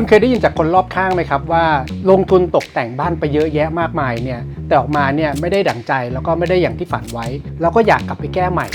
คุณเคยได้ยินจากคนรอบข้างไหมครับว่า ลงทุนตกแต่งบ้านไปเยอะแยะมากมายเนี่ยแต่ออกมาเนี่ยไม่ได้ดั่งใจแล้วก็ไม่ได้อย่างที่ฝันไว้ แล้วก็อยากกลับไปแก้ใหม่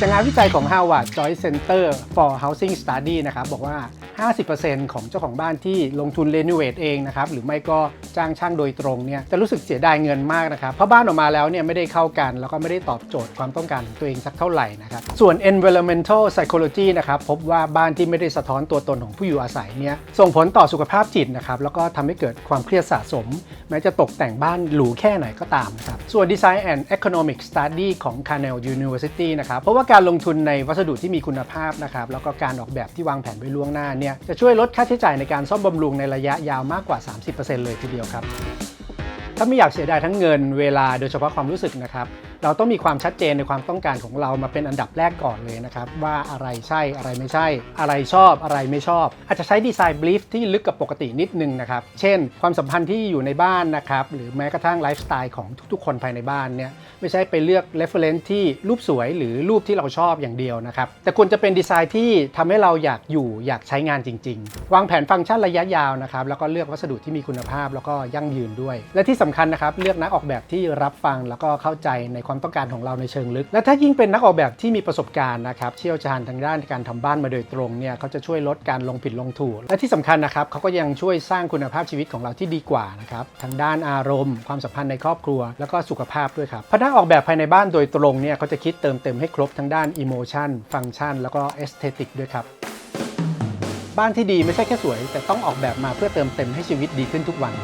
จากงานวิจัยของ Harvard Joint Center for Housing Study นะครับบอกว่า50%ของเจ้าของบ้านที่ลงทุนเรโนเวทเองนะครับหรือไม่ก็จ้างช่างโดยตรงเนี่ยจะรู้สึกเสียดายเงินมากนะครับเพราะบ้านออกมาแล้วเนี่ยไม่ได้เข้ากัน แล้วก็ไม่ได้ตอบโจทย์ความต้องการของตัวเองสักเท่าไหร่นะครับส่วน environmental psychology นะครับพบว่าบ้านที่ไม่ได้สะท้อนตัวตนของผู้อยู่อาศัยเนี่ยส่งผลต่อสุขภาพจิตนะครับแล้วก็ทำให้เกิดความเครียดสะสม แม้จะตกแต่งบ้านหรูแค่ไหนก็ตามนะครับส่วน Design and Economic Study ของ Cornell University นะครับเพราะว่าการลงทุนในวัสดุที่มีคุณภาพนะครับแล้วก็การออกแบบที่วางแผนไว้ล่วงหน้าเนี่ยจะช่วยลดค่าใช้จ่ายในการซ่อมบำรุงในระยะยาวมากกว่า 30%เลยทีเดียวครับ ถ้าไม่อยากเสียดายทั้งเงินเวลาโดยเฉพาะความรู้สึกนะครับ เราต้องมีความชัดเจนในความต้องการของเรามาเป็นอันดับแรกก่อนเลยนะครับ ว่าอะไรใช่อะไรไม่ใช่ อะไรชอบอะไรไม่ชอบ อาจจะใช้ดีไซน์บลีฟที่ลึกกับปกตินิดนึงนะครับ เช่น ความสัมพันธ์ที่อยู่ในบ้านนะครับหรือแม้กระทั่งไลฟ์สไตล์ของทุกๆ คนภายในบ้านเนี่ยไม่ใช่ไปเลือก reference ที่รูปสวยหรือรูปที่เราชอบอย่างเดียวนะครับแต่ควรจะเป็นดีไซน์ที่ทำให้เราอยากอยู่อยากใช้งานจริง ๆ วางแผนฟังก์ชันระยะยาวนะครับแล้วก็เลือกวัสดุที่มีคุณภาพแล้วก็ยั่งยืนด้วย และที่สำคัญนะครับเลือกนักออกแบบที่รับฟังแล้วก็เข้าใจในความต้องการของเราในเชิงลึก และถ้ายิ่งเป็นนักออกแบบที่มีประสบการณ์นะครับเชี่ยวชาญทางด้านการทำบ้านมาโดยตรงเนี่ยเขาจะช่วยลดการลงผิดลงถูก และที่สำคัญนะครับเขาก็ยังช่วยสร้างคุณภาพชีวิตของเราที่ดีกว่านะครับทางด้านอารมณ์ ความสัมพันธ์ในครอบครัว แล้วก็สุขภาพด้วยครับพนักออกแบบภายในบ้านโดยตรงเนี่ยเขาจะคิดเติมเต็มให้ครบทั้งด้านอิโมชันฟังก์ชัน แล้วก็เอสเตติกด้วยครับบ้านที่ดีไม่ใช่แค่สวย แต่ต้องออกแบบมาเพื่อเติมเต็มให้ชีวิตดีขึ้นทุกวัน